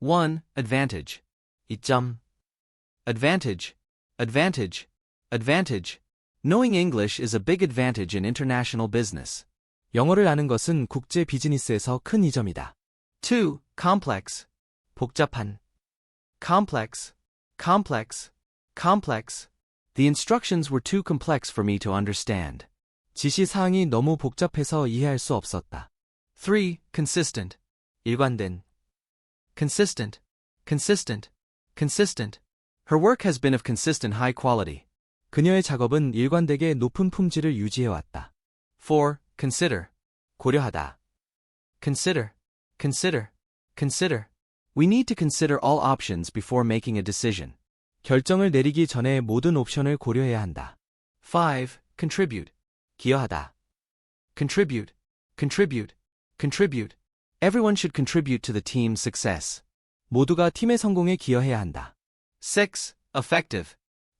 1. Advantage. 이점, Advantage. Advantage. Advantage. Knowing English is a big advantage in international business. 영어를 아는 것은 국제 비즈니스에서 큰 이점이다. 2. Complex. 복잡한, Complex. Complex. Complex. The instructions were too complex for me to understand. 지시 사항이 너무 복잡해서 이해할 수 없었다. 3. Consistent. 일관된, Consistent. Consistent. Consistent. Her work has been of consistent high quality. 그녀의 작업은 일관되게 높은 품질을 유지해왔다. 4. Consider. 고려하다, Consider. Consider. Consider. We need to consider all options before making a decision. 결정을 내리기 전에 모든 옵션을 고려해야 한다. 5. Contribute. 기여하다, Contribute. Contribute. Contribute. Everyone should contribute to the team's success. 모두가 팀의 성공에 기여해야 한다. 6. Effective.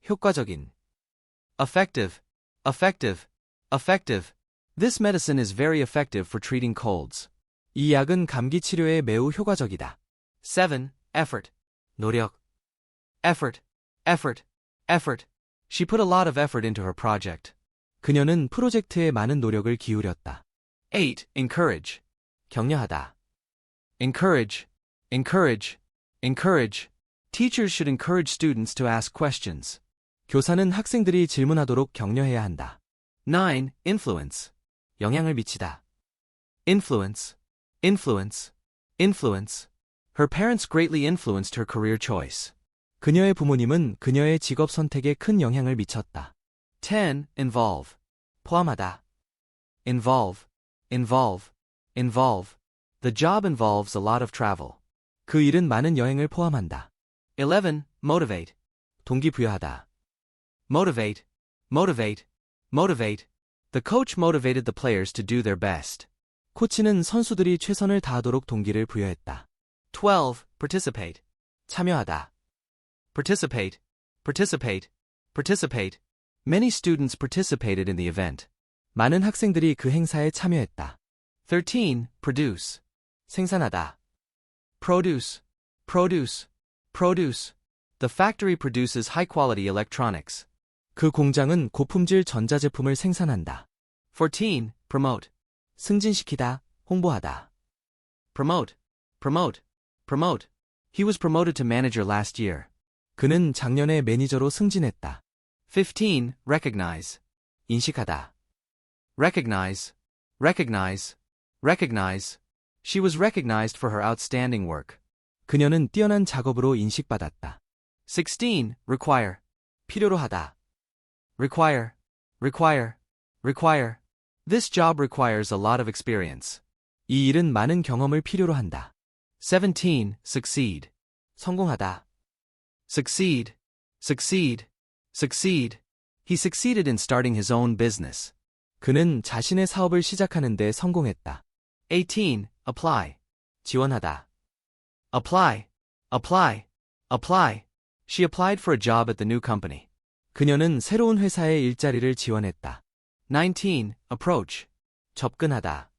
효과적인, Effective. Effective. Effective. This medicine is very effective for treating colds. 이 약은 감기 치료에 매우 효과적이다. 7. Effort. 노력, Effort. Effort. Effort. She put a lot of effort into her project. 그녀는 프로젝트에 많은 노력을 기울였다. 8. Encourage. 격려하다, Encourage. Encourage. Encourage. Teachers should encourage students to ask questions. 교사는 학생들이 질문하도록 격려해야 한다. 9. Influence. 영향을 미치다, Influence. Influence. Influence. Her parents greatly influenced her career choice. 그녀의 부모님은 그녀의 직업 선택에 큰 영향을 미쳤다. 10. Involve. 포함하다, Involve. Involve. Involve. The job involves a lot of travel. 그 일은 많은 여행을 포함한다. 11. Motivate. 동기부여하다, Motivate. Motivate. Motivate. The coach motivated the players to do their best. 코치는 선수들이 최선을 다하도록 동기를 부여했다. 12. Participate. 참여하다, Participate. Participate. Participate. Many students participated in the event. 많은 학생들이 그 행사에 참여했다. 13. Produce. 생산하다, Produce. Produce. Produce. The factory produces high quality electronics. 그 공장은 고품질 전자제품을 생산한다. 14. Promote. 승진시키다, 홍보하다. Promote. Promote. Promote. He was promoted to manager last year. 그는 작년에 매니저로 승진했다. 15. Recognize. 인식하다, Recognize. Recognize. Recognize. She was recognized for her outstanding work. 그녀는 뛰어난 작업으로 인식받았다. 16. Require. 필요로 하다, Require. Require. Require. This job requires a lot of experience. 이 일은 많은 경험을 필요로 한다. 17. Succeed. 성공하다, Succeed. Succeed. Succeed. He succeeded in starting his own business. 그는 자신의 사업을 시작하는데 성공했다. 18. Apply. 지원하다, Apply. Apply. Apply. She applied for a job at the new company. 그녀는 새로운 회사의 일자리를 지원했다. 19. Approach. 접근하다,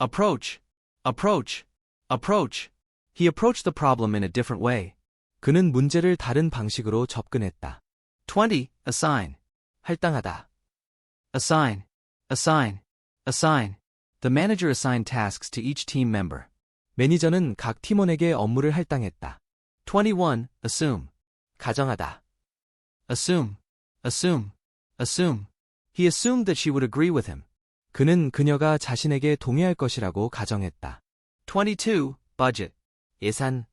Approach. Approach. Approach. He approached the problem in a different way. 그는 문제를 다른 방식으로 접근했다. 20. Assign. 할당하다, Assign. Assign. Assign. The manager assigned tasks to each team member. 매니저는 각 팀원에게 업무를 할당했다. 21. Assume. 가정하다, Assume. Assume. Assume. He assumed that she would agree with him. 그는 그녀가 자신에게 동의할 것이라고 가정했다. 22. Budget. 예산,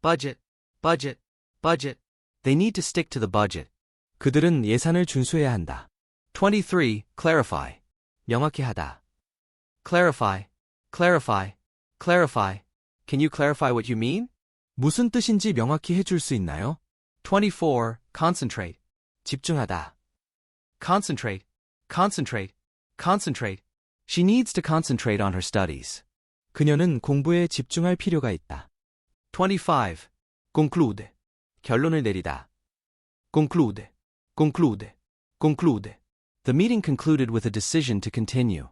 Budget. Budget. Budget. They need to stick to the budget. 그들은 예산을 준수해야 한다. 23. Clarify. 명확히 하다, Clarify. Clarify. Clarify. Can you clarify what you mean? 무슨 뜻인지 명확히 해줄 수 있나요? 24. Concentrate. 집중하다, Concentrate. Concentrate. Concentrate. She needs to concentrate on her studies. 그녀는 공부에 집중할 필요가 있다. 25. Conclude. 결론을 내리다, Conclude. Conclude. Conclude. The meeting concluded with a decision to continue.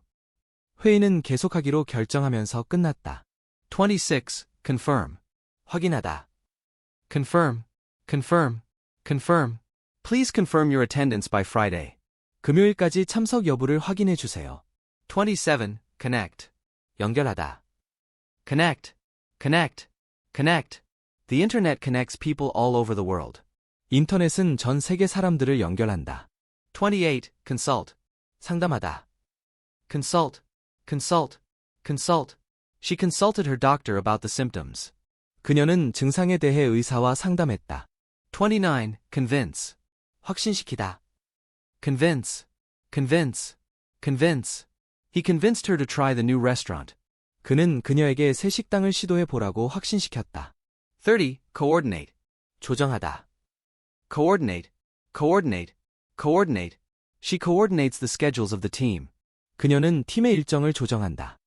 회의는 계속하기로 결정하면서 끝났다. 26. Confirm. 확인하다. Confirm. Confirm. Confirm. Please confirm your attendance by Friday. 금요일까지 참석 여부를 확인해 주세요. 27. Connect. 연결하다. Connect. Connect. Connect. The internet connects people all over the world. 인터넷은 전 세계 사람들을 연결한다. 28. Consult. 상담하다. Consult. Consult. Consult. She consulted her doctor about the symptoms. 그녀는 증상에 대해 의사와 상담했다. 29. Convince. 확신시키다. Convince. Convince. Convince. He convinced her to try the new restaurant. 그는 그녀에게 새 식당을 시도해 보라고 확신시켰다. 30. Coordinate. 조정하다. Coordinate. Coordinate. Coordinate. She coordinates the schedules of the team. 그녀는 팀의 일정을 조정한다.